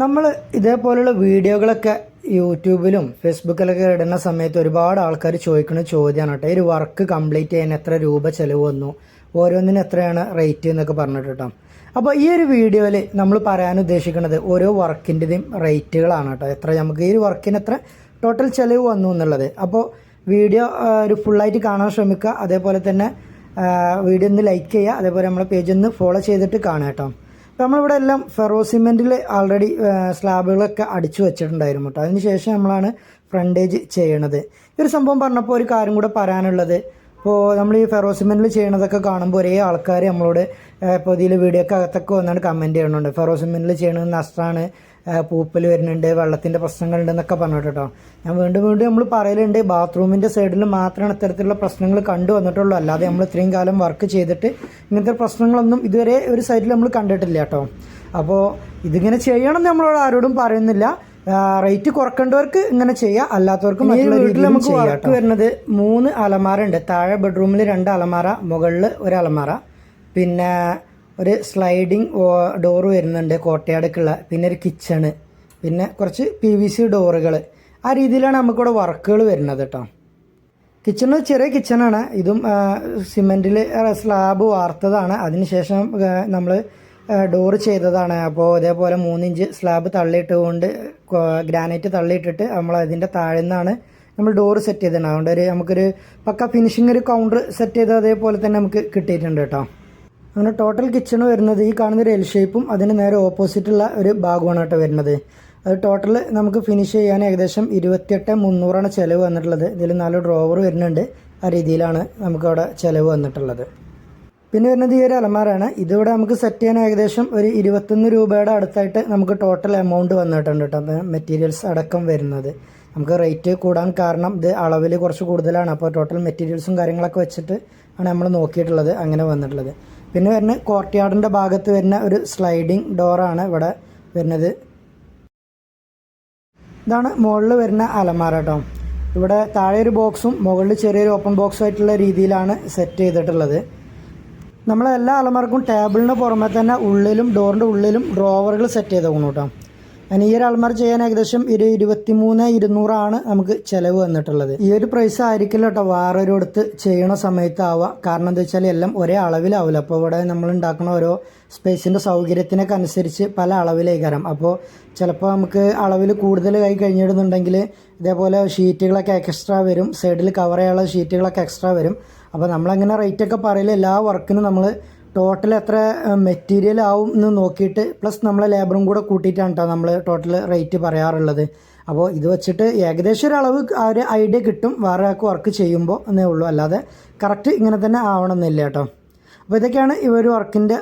നമ്മൾ ഇതേപോലുള്ള വീഡിയോകളൊക്കെ യൂട്യൂബിലും ഫേസ്ബുക്കിലൊക്കെ ഇടുന്ന സമയത്ത് ഒരുപാട് ആൾക്കാർ ചോദിക്കുന്ന ചോദ്യമാണ് കേട്ടോ. ഈ ഒരു വർക്ക് കംപ്ലീറ്റ് ചെയ്യാൻ എത്ര രൂപ ചിലവ് വന്നു? ഓരോന്നിന് എത്രയാണ് റേറ്റ് എന്നൊക്കെ പറഞ്ഞിട്ട് കേട്ടോ. അപ്പോൾ ഈ ഒരു വീഡിയോയിൽ നമ്മൾ പറയാൻ ഉദ്ദേശിക്കുന്നത് ഓരോ വർക്കിന്റെയും റേറ്റുകളാണ് കേട്ടോ. എത്ര നമുക്ക് ഈ ഒരു വർക്കിന് എത്ര ടോട്ടൽ ചിലവ് വന്നു എന്നുള്ളത്. അപ്പോൾ വീഡിയോ ഒരു ഫുള്ളായിട്ട് കാണാൻ ശ്രമിക്കുക. അതേപോലെ തന്നെ വീഡിയോ ഒന്ന് ലൈക്ക് ചെയ്യുക. അതേപോലെ നമ്മളെ പേജ് ഒന്ന് ഫോളോ ചെയ്തിട്ട് കാണുക കേട്ടോ. നമ്മളിവിടെ എല്ലാം ഫെറോ സിമെന്റിൽ ആൾറെഡി സ്ലാബുകളൊക്കെ അടിച്ചു വെച്ചിട്ടുണ്ടായിരുന്നു കേട്ടോ അതിന് ശേഷം നമ്മളാണ് ഫ്രണ്ടേജ് ചെയ്യണത്. ഈ ഒരു സംഭവം പറഞ്ഞപ്പോൾ ഒരു കാര്യം കൂടെ പറയാനുള്ളത്. ഇപ്പോൾ നമ്മൾ ഈ ഫെറോ സിമെന്റിൽ ചെയ്യണതൊക്കെ കാണുമ്പോൾ ഒരേ ആൾക്കാർ നമ്മളോട് ഇപ്പോൾ ഇതിൽ വീഡിയോ ഒക്കെ വന്നാണ് കമന്റ് ചെയ്യണുണ്ട് ഫെറോ സിമെന്റിൽ ചെയ്യണത് നഷ്ടമാണ് പൂപ്പൽ വരുന്നുണ്ട് വെള്ളത്തിന്റെ പ്രശ്നങ്ങളുണ്ട് എന്നൊക്കെ പറഞ്ഞിട്ട് കേട്ടോ. ഞാൻ വീണ്ടും വീണ്ടും നമ്മൾ പറയലുണ്ട് ബാത്റൂമിന്റെ സൈഡിൽ മാത്രമാണ് ഇത്തരത്തിലുള്ള പ്രശ്നങ്ങൾ കണ്ടു വന്നിട്ടുള്ളൂ. അല്ലാതെ നമ്മൾ ഇത്രയും കാലം വർക്ക് ചെയ്തിട്ട് ഇങ്ങനത്തെ പ്രശ്നങ്ങളൊന്നും ഇതുവരെ ഒരു സൈഡിൽ നമ്മൾ കണ്ടിട്ടില്ല കേട്ടോ. അപ്പോൾ ഇതിങ്ങനെ ചെയ്യണം എന്ന് നമ്മളോട് ആരോടും പറയുന്നില്ല. റേറ്റ് കുറക്കേണ്ടവർക്ക് ഇങ്ങനെ ചെയ്യാം അല്ലാത്തവർക്ക് മറ്റുള്ള രീതിയിൽ നമുക്ക് വർക്ക് വരുന്നത് മൂന്ന് അലമാര ഉണ്ട് താഴെ ബെഡ്റൂമിൽ രണ്ട് അലമാര മുകളിൽ ഒരു അലമാര. പിന്നെ ഒരു സ്ലൈഡിങ് ഡോറ് വരുന്നുണ്ട് കോട്ടയാടക്കുള്ള പിന്നെ ഒരു കിച്ചണ് പിന്നെ കുറച്ച് പി വി സി ഡോറുകൾ ആ രീതിയിലാണ് നമുക്കിവിടെ വർക്കുകൾ വരുന്നത് കേട്ടോ കിച്ചണ് ചെറിയ കിച്ചണാണ് ഇതും സിമെന്റിൽ സ്ലാബ് വാർത്തതാണ്. അതിനുശേഷം നമ്മൾ ഡോറ് ചെയ്തതാണ്. അപ്പോൾ ഇതേപോലെ മൂന്നിഞ്ച് സ്ലാബ് തള്ളിയിട്ടുകൊണ്ട് ഗ്രാനൈറ്റ് തള്ളിയിട്ടിട്ട് നമ്മൾ അതിന്റെ താഴെ നിന്നാണ് നമ്മൾ ഡോറ് സെറ്റ് ചെയ്തിട്ടുണ്ട് അതുകൊണ്ട് ഒരു നമുക്കൊരു പക്ക ഫിനിഷിംഗ് ഒരു കൗണ്ടർ സെറ്റ് ചെയ്ത് അതേപോലെ തന്നെ നമുക്ക് കിട്ടിയിട്ടുണ്ട് കേട്ടോ അങ്ങനെ ടോട്ടൽ കിച്ചൺ വരുന്നത് ഈ കാണുന്ന ഒരു എൽ ഷേപ്പും അതിന് നേരെ ഓപ്പോസിറ്റുള്ള ഒരു ഭാഗമാണ് കേട്ടോ വരുന്നത്. അത് ടോട്ടൽ നമുക്ക് ഫിനിഷ് ചെയ്യാൻ ഏകദേശം ഇരുപത്തിയെട്ട് മുന്നൂറാണ് ചിലവ് വന്നിട്ടുള്ളത്. ഇതിൽ നാല് ഡ്രോവർ വരുന്നുണ്ട്. ആ രീതിയിലാണ് നമുക്കവിടെ ചിലവ് വന്നിട്ടുള്ളത്. പിന്നെ വരുന്നത് ഈ ഒരു അലമാരാണ് ഇതിവിടെ നമുക്ക് സെറ്റ് ചെയ്യാൻ ഏകദേശം ഒരു ഇരുപത്തൊന്ന് രൂപയുടെ അടുത്തായിട്ട് നമുക്ക് ടോട്ടൽ എമൗണ്ട് വന്നിട്ടുണ്ട് കേട്ടോ. മെറ്റീരിയൽസ് അടക്കം വരുന്നത്. നമുക്ക് റേറ്റ് കൂടാൻ കാരണം ഇത് അളവിൽ കുറച്ച് കൂടുതലാണ്. അപ്പോൾ ടോട്ടൽ മെറ്റീരിയൽസും കാര്യങ്ങളൊക്കെ വെച്ചിട്ട് ആണ് നമ്മൾ നോക്കിയിട്ടുള്ളത്. അങ്ങനെ വന്നിട്ടുള്ളത്. പിന്നെ വരുന്ന കോർട്ട്യാർഡിന്റെ ഭാഗത്ത് വരുന്ന ഒരു സ്ലൈഡിങ് ഡോറാണ് ഇവിടെ വരുന്നത്. ഇതാണ് മുകളിൽ വരുന്ന അലമാര കേട്ടോ ഇവിടെ താഴെ ഒരു ബോക്സും മുകളിൽ ചെറിയൊരു ഓപ്പൺ ബോക്സും ആയിട്ടുള്ള രീതിയിലാണ് സെറ്റ് ചെയ്തിട്ടുള്ളത്. നമ്മളെല്ലാ അലമാർക്കും ടേബിളിന് പുറമെ തന്നെ ഉള്ളിലും ഡോറിന്റെ ഉള്ളിലും ഡ്രോവറുകൾ സെറ്റ് ചെയ്തേക്കണം കേട്ടോ അതിന് ഈ ഒരു അൽമാർ ചെയ്യാൻ ഏകദേശം ഒരു ഇരുപത്തി മൂന്ന് ഇരുന്നൂറാണ് നമുക്ക് ചിലവ് വന്നിട്ടുള്ളത്. ഈ ഒരു പ്രൈസ് ആയിരിക്കില്ല കേട്ടോ. വേറൊരു അടുത്ത് ചെയ്യണ സമയത്താവുക. കാരണം എന്താ വെച്ചാൽ എല്ലാം ഒരേ അളവിലാവില്ല അപ്പോൾ ഇവിടെ നമ്മൾ ഉണ്ടാക്കുന്ന ഓരോ സ്പേസിന്റെ സൗകര്യത്തിനൊക്കെ അനുസരിച്ച് പല അളവിലേക്കാരം. അപ്പോൾ ചിലപ്പോൾ നമുക്ക് അളവിൽ കൂടുതൽ കൈ കഴിഞ്ഞിടുന്നുണ്ടെങ്കിൽ ഇതേപോലെ ഷീറ്റുകളൊക്കെ എക്സ്ട്രാ വരും. സൈഡിൽ കവർ ചെയ്യാനുള്ള ഷീറ്റുകളൊക്കെ എക്സ്ട്രാ വരും. അപ്പോൾ നമ്മളങ്ങനെ റേറ്റൊക്കെ പറയില്ല എല്ലാ വർക്കിനും നമ്മൾ ടോട്ടൽ എത്ര മെറ്റീരിയൽ ആവും എന്ന് നോക്കിയിട്ട് പ്ലസ് നമ്മളെ ലേബറും കൂടെ കൂട്ടിയിട്ടാണ് കേട്ടോ നമ്മൾ ടോട്ടൽ റേറ്റ് പറയാറുള്ളത്. അപ്പോൾ ഇത് വെച്ചിട്ട് ഏകദേശം ഒരു അളവ് ആ ഒരു ഐഡിയ കിട്ടും വേറെ ആൾക്ക് വർക്ക് ചെയ്യുമ്പോൾ എന്നേ ഉള്ളൂ. അല്ലാതെ കറക്റ്റ് ഇങ്ങനെ തന്നെ ആവണമെന്നില്ല കേട്ടോ അപ്പോൾ ഇതൊക്കെയാണ് ഈ ഒരു വർക്കിന്റെ